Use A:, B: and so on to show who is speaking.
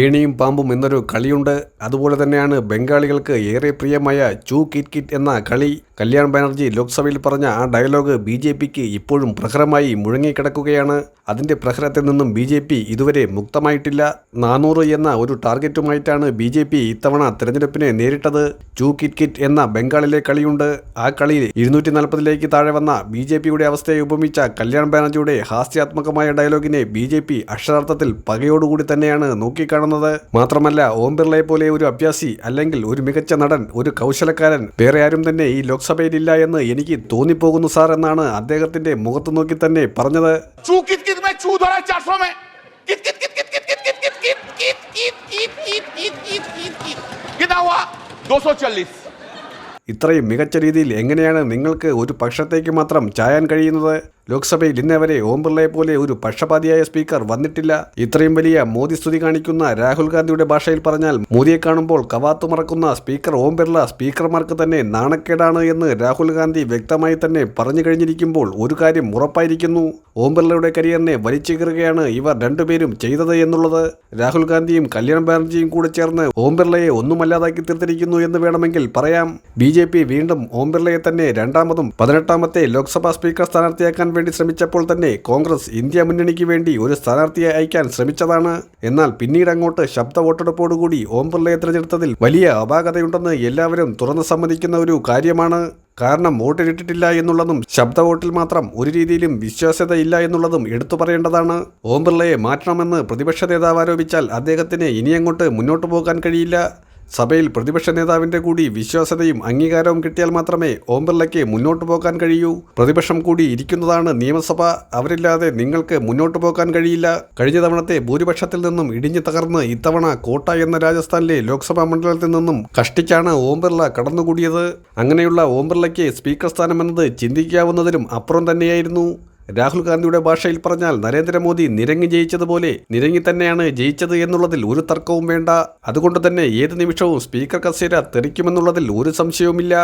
A: ഏണിയും പാമ്പും എന്നൊരു കളിയുണ്ട്. അതുപോലെ തന്നെയാണ് ബംഗാളികൾക്ക് ഏറെ പ്രിയമായ ചൂ കിറ്റ് കിറ്റ് എന്ന കളി കല്യാൺ ബാനർജി ലോക്സഭയിൽ പറഞ്ഞ ആ ഡയലോഗ് ബി ജെ പിക്ക് ഇപ്പോഴും പ്രഹരമായി മുഴങ്ങിക്കിടക്കുകയാണ്. അതിന്റെ പ്രഹരത്തിൽ നിന്നും ബി ജെ പി ഇതുവരെ മുക്തമായിട്ടില്ല. നാനൂറ് എന്ന ഒരു ടാർഗറ്റുമായിട്ടാണ് ബി ജെ പി ഇത്തവണ തെരഞ്ഞെടുപ്പിനെ നേരിട്ടത്. ചൂ കിറ്റ് കിറ്റ് എന്ന ബംഗാളിലെ കളിയുണ്ട്. ആ കളിയിൽ ഇരുന്നൂറ്റി നാൽപ്പതിലേക്ക് താഴെ വന്ന ബി ജെ പിയുടെ അവസ്ഥയെ ഉപമിച്ച കല്യാൺ ബാനർജിയുടെ ഹാസ്യാത്മകമായ ഡയലോഗിനെ ബി ജെ പി അക്ഷരാർത്ഥത്തിൽ പകയോടുകൂടി തന്നെയാണ് നോക്കിക്കാണുന്നത്. മാത്രമല്ല ഓം ബിർളയെ പോലെ ഒരു അഭ്യാസി അല്ലെങ്കിൽ ഒരു മികച്ച നടൻ ഒരു കൗശലക്കാരൻ വേറെ ആരും തന്നെ ഈ ലോക്സഭയിലില്ല എന്ന് എനിക്ക് തോന്നിപ്പോകുന്നു സാർ എന്നാണ് അദ്ദേഹത്തിന്റെ മുഖത്ത് നോക്കി തന്നെ പറഞ്ഞത് ഇത്രയും മികച്ച രീതിയിൽ എങ്ങനെയാണ് നിങ്ങൾക്ക് ഒരു പക്ഷത്തേക്ക് മാത്രം ചായാൻ കഴിയുന്നത് ലോക്സഭയിൽ ഇന്നേ വരെ ഓം ബിർളയെ പോലെ ഒരു പക്ഷപാതിയായ സ്പീക്കർ വന്നിട്ടില്ല. ഇത്രയും വലിയ മോദി സ്തുതി കാണിക്കുന്ന രാഹുൽ ഗാന്ധിയുടെ ഭാഷയിൽ പറഞ്ഞാൽ മോദിയെ കാണുമ്പോൾ കവാത്തു മറക്കുന്ന സ്പീക്കർ ഓം ബിർള സ്പീക്കർമാർക്ക് തന്നെ നാണക്കേടാണ് എന്ന് രാഹുൽ ഗാന്ധി വ്യക്തമായി തന്നെ പറഞ്ഞു കഴിഞ്ഞിരിക്കുമ്പോൾ ഒരു കാര്യം ഉറപ്പായിരിക്കുന്നു. ഓം ബിർളയുടെ കരിയറിനെ വലിച്ചു കീറുകയാണ് ഇവർ രണ്ടുപേരും ചെയ്തത് എന്നുള്ളത്. രാഹുൽ ഗാന്ധിയും കല്യാൺ ബാനർജിയും കൂടെ ചേർന്ന് ഓം ബിർളയെ ഒന്നുമല്ലാതാക്കി തീർത്തിരിക്കുന്നു എന്ന് വേണമെങ്കിൽ പറയാം. ബി വീണ്ടും ഓം ബിർളയെ തന്നെ രണ്ടാമതും പതിനെട്ടാമത്തെ ലോക്സഭാ സ്പീക്കർ സ്ഥാനാർത്ഥിയാക്കാൻ വേണ്ടി ശ്രമിച്ചപ്പോൾ തന്നെ കോൺഗ്രസ് ഇന്ത്യ മുന്നണിക്ക് വേണ്ടി ഒരു സ്ഥാനാർത്ഥിയെ അയക്കാൻ ശ്രമിച്ചതാണ്. എന്നാൽ പിന്നീട് അങ്ങോട്ട് ശബ്ദ വോട്ടെടുപ്പോടുകൂടി ഓം ബിർളയെ തിരഞ്ഞെടുത്തതിൽ വലിയ അപാകതയുണ്ടെന്ന് എല്ലാവരും തുറന്നു സമ്മതിക്കുന്ന ഒരു കാര്യമാണ്. കാരണം വോട്ടിട്ടിട്ടില്ല എന്നുള്ളതും ശബ്ദ വോട്ടിൽ മാത്രം ഒരു രീതിയിലും വിശ്വാസ്യതയില്ല എന്നുള്ളതും എടുത്തു പറയേണ്ടതാണ്. ഓം ബിർളയെ മാറ്റണമെന്ന് പ്രതിപക്ഷ നേതാവ് ആരോപിച്ചാൽ അദ്ദേഹത്തിന് ഇനിയങ്ങോട്ട് മുന്നോട്ട് പോകാൻ കഴിയില്ല. സഭയിൽ പ്രതിപക്ഷ നേതാവിന്റെ കൂടി വിശ്വാസ്യതയും അംഗീകാരവും കിട്ടിയാൽ മാത്രമേ ഓം ബിർളയ്ക്ക് മുന്നോട്ട് പോകാൻ കഴിയൂ. പ്രതിപക്ഷം കൂടി ഇരിക്കുന്നതാണ് നിയമസഭ. അവരില്ലാതെ നിങ്ങൾക്ക് മുന്നോട്ട് പോകാൻ കഴിയില്ല. കഴിഞ്ഞ തവണത്തെ ഭൂരിപക്ഷത്തിൽ നിന്നും ഇടിഞ്ഞു തകർന്ന് ഇത്തവണ കോട്ട എന്ന രാജസ്ഥാനിലെ ലോക്സഭാ മണ്ഡലത്തിൽ നിന്നും കഷ്ടിച്ചാണ് ഓം ബിർള കടന്നുകൂടിയത്. അങ്ങനെയുള്ള ഓം ബിർളയ്ക്ക് സ്പീക്കർ സ്ഥാനമെന്നത് ചിന്തിക്കാവുന്നതിലും അപ്പുറം തന്നെയായിരുന്നു. രാഹുൽ ഗാന്ധിയുടെ ഭാഷയിൽ പറഞ്ഞാൽ നരേന്ദ്രമോദി നിരങ്ങി ജയിച്ചതുപോലെ നിരങ്ങി തന്നെയാണ് ജയിച്ചത് എന്നുള്ളതിൽ ഒരു തർക്കവും വേണ്ട. അതുകൊണ്ട് തന്നെ ഏത് നിമിഷവും സ്പീക്കർ കസേര തെറിക്കുമെന്നുള്ളതിൽ ഒരു സംശയവുമില്ല.